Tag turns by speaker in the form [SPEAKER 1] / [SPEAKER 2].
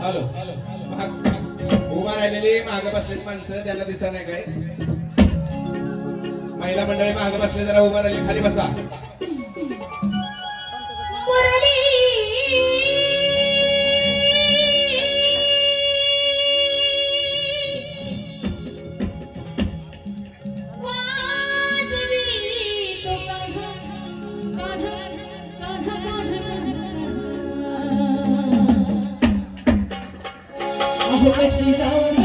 [SPEAKER 1] Hello. उभा राहिलेली माग बसलेली माणसं त्यांना दिसत नाही काय? महिला मंडळी माग बसले जरा उभा राहिली खाली बसा.
[SPEAKER 2] know